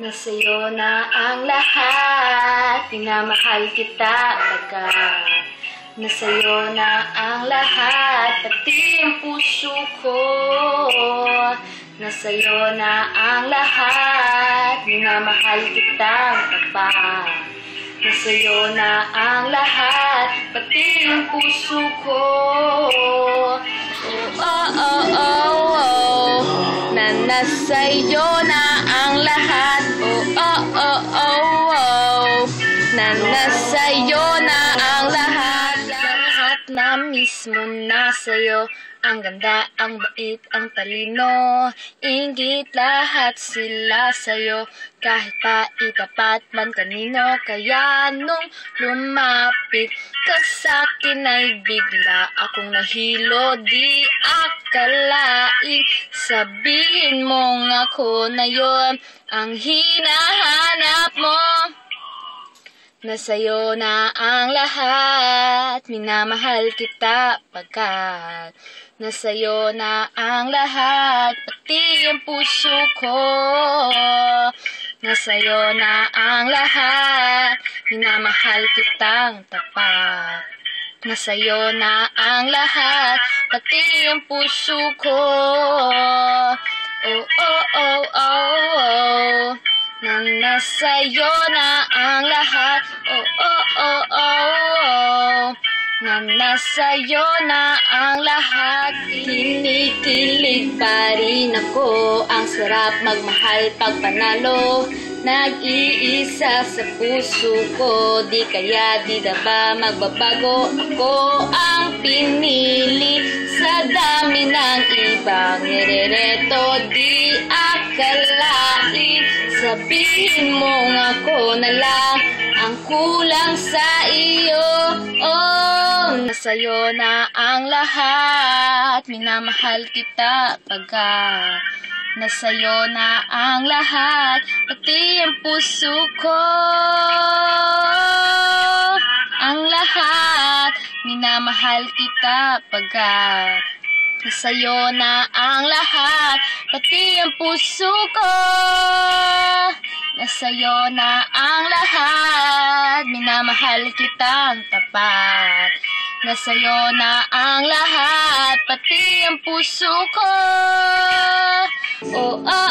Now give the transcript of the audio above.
Nasa'yo na ang lahat, minamahal kita agad. Nasa'yo na ang lahat, pati ang puso ko. Nasa'yo na ang lahat, minamahal kita agad. Nasa'yo na ang lahat, pati ang puso ko. Oh, oh, oh, oh. Na nasa'yo na Lahat na mismo nasa'yo. Ang ganda, ang bait, ang talino. Ingit lahat sila sa'yo. Kahit pa itapat man kanino Kaya nung lumapit ka sa'kin ay bigla Akong nahilo, di akalain Sabihin mong ako na yon. Ang hinahanap mo Nasa'yo na ang lahat, minamahal kita pagkat. Nasa'yo na ang lahat, pati ang puso ko. Nasa'yo na ang lahat, minamahal kitang tapat. Nasa'yo na ang lahat, pati ang puso ko. Oh, oh, oh, oh, oh na nasa'yo na ang lahat. Oh, oh, oh, oh, oh. Na nasa'yo na ang lahat. Kinikilig pa rin ako. Ang sarap magmahal pag panalo. Nag-iisa sa puso ko. Di kaya di na ba magbabago Ako? Ang pinili Sa dami ng ibang nirereto. Di akalain Sabihin mong ako na lang ang kulang sa iyo. Oh, nasa'yo na ang lahat. Minamahal kita pagka nasa'yo na ang lahat. Pati ang puso ko. Ang lahat. Minamahal kita pagka Nasa'yo na ang lahat, pati ang puso ko. Nasa'yo na ang lahat, minamahal kitang tapat. Nasa'yo na ang lahat, pati ang puso ko. Oh, oh, oh,